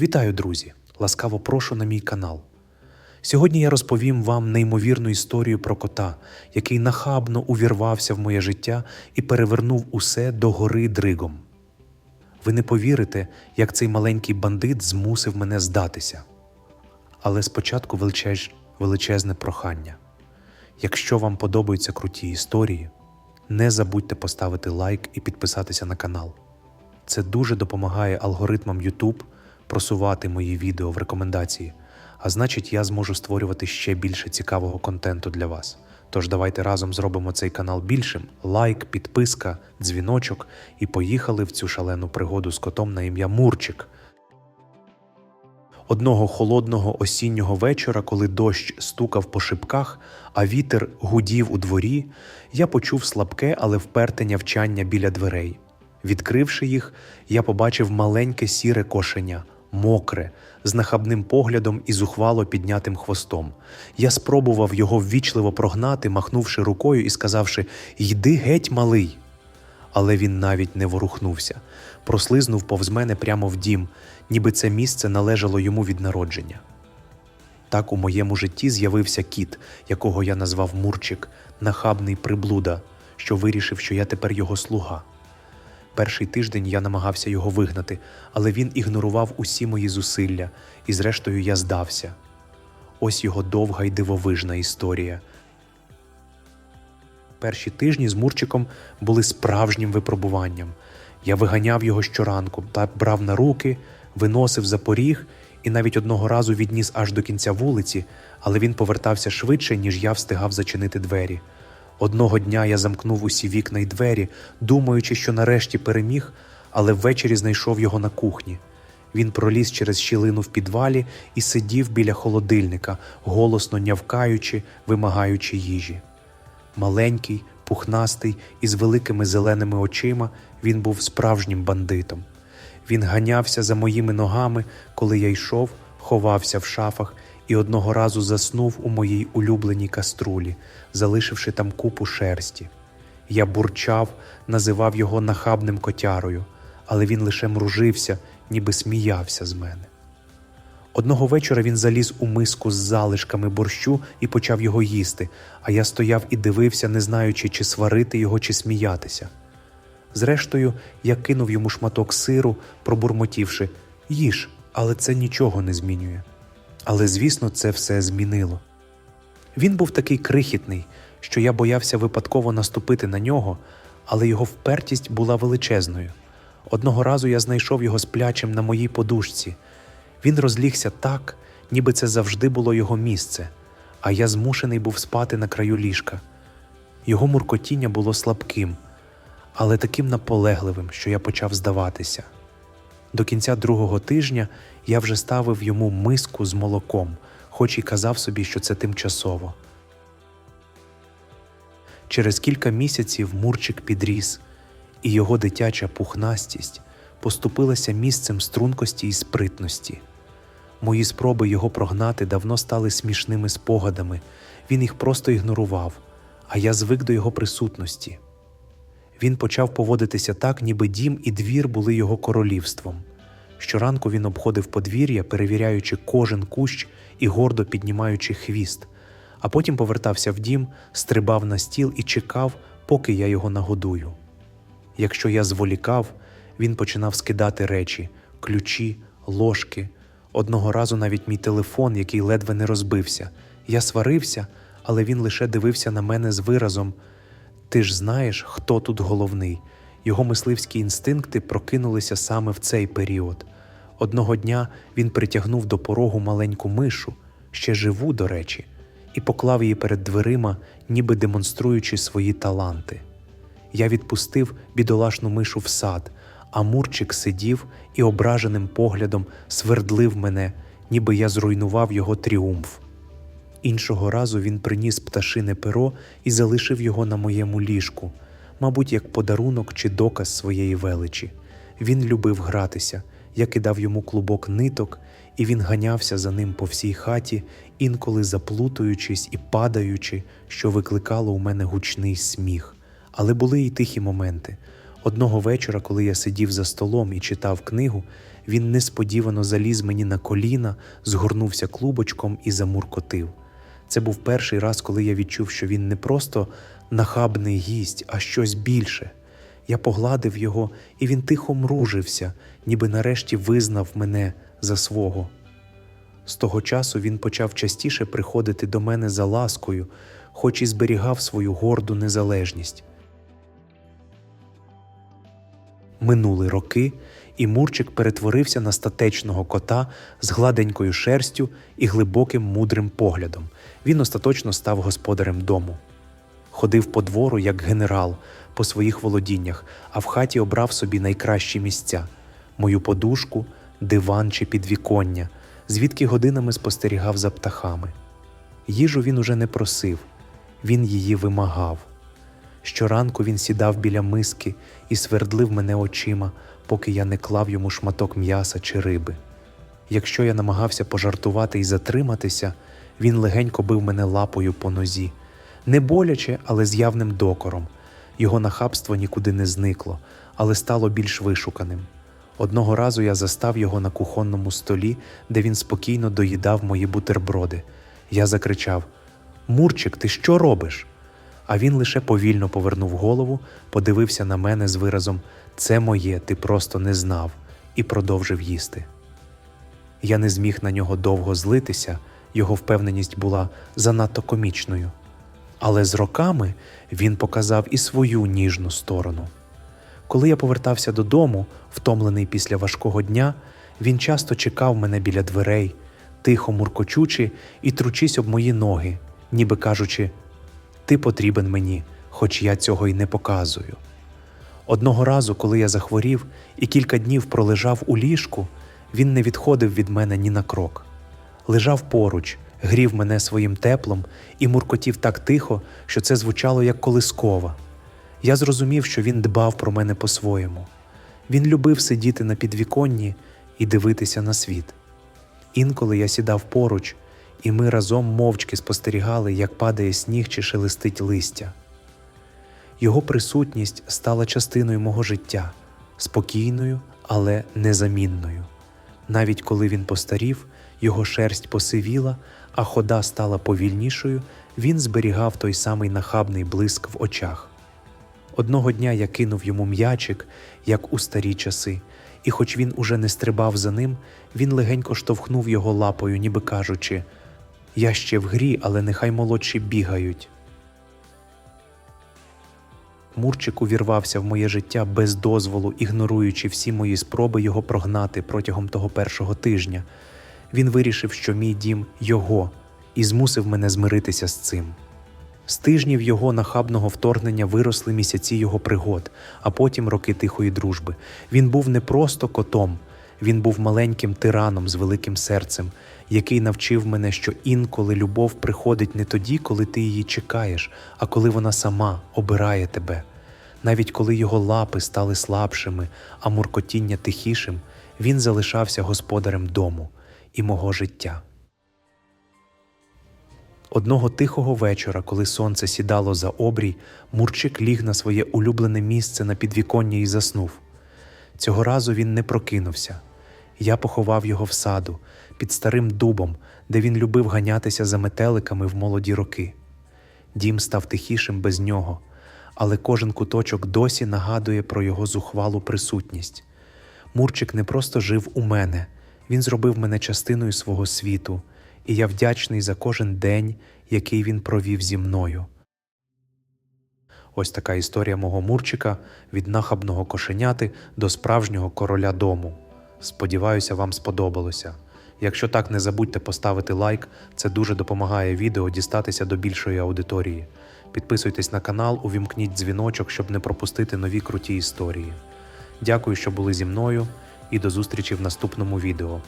Вітаю, друзі! Ласкаво прошу на мій канал. Сьогодні я розповім вам неймовірну історію про кота, який нахабно увірвався в моє життя і перевернув усе до гори дригом. Ви не повірите, як цей маленький бандит змусив мене здатися. Але спочатку величез... величезне прохання. Якщо вам подобаються круті історії, не забудьте поставити лайк і підписатися на канал. Це дуже допомагає алгоритмам YouTube просувати мої відео в рекомендації, а значить, я зможу створювати ще більше цікавого контенту для вас. Тож давайте разом зробимо цей канал більшим: лайк, підписка, дзвіночок, і поїхали в цю шалену пригоду з котом на ім'я Мурчик. Одного холодного осіннього вечора, коли дощ стукав по шибках, а вітер гудів у дворі, я почув слабке, але вперте нявчання біля дверей. Відкривши їх, я побачив маленьке сіре кошеня, мокре, з нахабним поглядом і зухвало піднятим хвостом. Я спробував його ввічливо прогнати, махнувши рукою і сказавши Йди геть, малий. Але він навіть не ворухнувся, прослизнув повз мене прямо в дім, ніби це місце належало йому від народження. Так у моєму житті з'явився кіт, якого я назвав Мурчик, нахабний приблуда, що вирішив, що я тепер його слуга. Перший тиждень я намагався його вигнати, але він ігнорував усі мої зусилля, і зрештою я здався. Ось його довга й дивовижна історія. Перші тижні з Мурчиком були справжнім випробуванням. Я виганяв його щоранку та брав на руки, виносив за поріг і навіть одного разу відніс аж до кінця вулиці, але він повертався швидше, ніж я встигав зачинити двері. Одного дня я замкнув усі вікна й двері, думаючи, що нарешті переміг, але ввечері знайшов його на кухні. Він проліз через щілину в підвалі і сидів біля холодильника, голосно нявкаючи, вимагаючи їжі. Маленький, пухнастий і з великими зеленими очима він був справжнім бандитом. Він ганявся за моїми ногами, коли я йшов, ховався в шафах і одного разу заснув у моїй улюбленій каструлі, залишивши там купу шерсті. Я бурчав, називав його нахабним котярою, але він лише мружився, ніби сміявся з мене. Одного вечора він заліз у миску з залишками борщу і почав його їсти, а я стояв і дивився, не знаючи, чи сварити його, чи сміятися. Зрештою, я кинув йому шматок сиру, пробурмотівши їж, але це нічого не змінює. Але, звісно, це все змінило. Він був такий крихітний, що я боявся випадково наступити на нього, але його впертість була величезною. Одного разу я знайшов його сплячим на моїй подушці. Він розлігся так, ніби це завжди було його місце, а я змушений був спати на краю ліжка. Його муркотіння було слабким, але таким наполегливим, що я почав здаватися. До кінця другого тижня я вже ставив йому миску з молоком, хоч і казав собі, що це тимчасово. Через кілька місяців Мурчик підріс, і його дитяча пухнастість поступилася місцем стрункості і спритності. Мої спроби його прогнати давно стали смішними спогадами, він їх просто ігнорував, а я звик до його присутності. Він почав поводитися так, ніби дім і двір були його королівством. Щоранку він обходив подвір'я, перевіряючи кожен кущ і гордо піднімаючи хвіст, а потім повертався в дім, стрибав на стіл і чекав, поки я його нагодую. Якщо я зволікав, він починав скидати речі, ключі, ложки. Одного разу навіть мій телефон, який ледве не розбився. Я сварився, але він лише дивився на мене з виразом Ти ж знаєш, хто тут головний. Його мисливські інстинкти прокинулися саме в цей період. Одного дня він притягнув до порогу маленьку мишу, ще живу, до речі, і поклав її перед дверима, ніби демонструючи свої таланти. Я відпустив бідолашну мишу в сад, а Мурчик сидів і ображеним поглядом свердлив мене, ніби я зруйнував його тріумф. Іншого разу він приніс пташине перо і залишив його на моєму ліжку, мабуть, як подарунок чи доказ своєї величі. Він любив гратися, я кидав йому клубок ниток, і він ганявся за ним по всій хаті, інколи заплутуючись і падаючи, що викликало у мене гучний сміх. Але були й тихі моменти. Одного вечора, коли я сидів за столом і читав книгу, він несподівано заліз мені на коліна, згорнувся клубочком і замуркотив. Це був перший раз, коли я відчув, що він не просто нахабний гість, а щось більше. Я погладив його, і він тихо мружився, ніби нарешті визнав мене за свого. З того часу він почав частіше приходити до мене за ласкою, хоч і зберігав свою горду незалежність. Минули роки, і Мурчик перетворився на статечного кота з гладенькою шерстю і глибоким мудрим поглядом. Він остаточно став господарем дому. Ходив по двору як генерал по своїх володіннях, а в хаті обрав собі найкращі місця мою подушку, диван чи підвіконня, звідки годинами спостерігав за птахами. Їжу він уже не просив, він її вимагав. Щоранку він сідав біля миски і свердлив мене очима, поки я не клав йому шматок м'яса чи риби. Якщо я намагався пожартувати і затриматися, він легенько бив мене лапою по нозі, не боляче, але з явним докором. Його нахабство нікуди не зникло, але стало більш вишуканим. Одного разу я застав його на кухонному столі, де він спокійно доїдав мої бутерброди. Я закричав: Мурчик, ти що робиш? А він лише повільно повернув голову, подивився на мене з виразом Це моє, ти просто не знав, і продовжив їсти. Я не зміг на нього довго злитися, його впевненість була занадто комічною. Але з роками він показав і свою ніжну сторону. Коли я повертався додому, втомлений після важкого дня, він часто чекав мене біля дверей, тихо муркочучи і тручись об мої ноги, ніби кажучи, ти потрібен мені, хоч я цього й не показую. Одного разу, коли я захворів і кілька днів пролежав у ліжку, він не відходив від мене ні на крок. Лежав поруч, грів мене своїм теплом і муркотів так тихо, що це звучало як колискова. Я зрозумів, що він дбав про мене по-своєму. Він любив сидіти на підвіконні і дивитися на світ. Інколи я сідав поруч, і ми разом мовчки спостерігали, як падає сніг чи шелестить листя. Його присутність стала частиною мого життя, спокійною, але незамінною. Навіть коли він постарів, його шерсть посивіла, а хода стала повільнішою, він зберігав той самий нахабний блиск в очах. Одного дня я кинув йому м'ячик, як у старі часи, і хоч він уже не стрибав за ним, він легенько штовхнув його лапою, ніби кажучи Я ще в грі, але нехай молодші бігають. Мурчик увірвався в моє життя без дозволу, ігноруючи всі мої спроби його прогнати протягом того першого тижня. Він вирішив, що мій дім його, і змусив мене змиритися з цим. З тижнів його нахабного вторгнення виросли місяці його пригод, а потім роки тихої дружби. Він був не просто котом, він був маленьким тираном з великим серцем, який навчив мене, що інколи любов приходить не тоді, коли ти її чекаєш, а коли вона сама обирає тебе. Навіть коли його лапи стали слабшими, а муркотіння тихішим, він залишався господарем дому і мого життя. Одного тихого вечора, коли сонце сідало за обрій, Мурчик ліг на своє улюблене місце на підвіконні і заснув. Цього разу він не прокинувся. Я поховав його в саду під старим дубом, де він любив ганятися за метеликами в молоді роки. Дім став тихішим без нього, але кожен куточок досі нагадує про його зухвалу присутність. Мурчик не просто жив у мене, він зробив мене частиною свого світу, і я вдячний за кожен день, який він провів зі мною. Ось така історія мого Мурчика від нахабного кошеняти до справжнього короля дому. Сподіваюся, вам сподобалося. Якщо так, не забудьте поставити лайк, це дуже допомагає відео дістатися до більшої аудиторії. Підписуйтесь на канал, увімкніть дзвіночок, щоб не пропустити нові круті історії. Дякую, що були зі мною, і до зустрічі в наступному відео.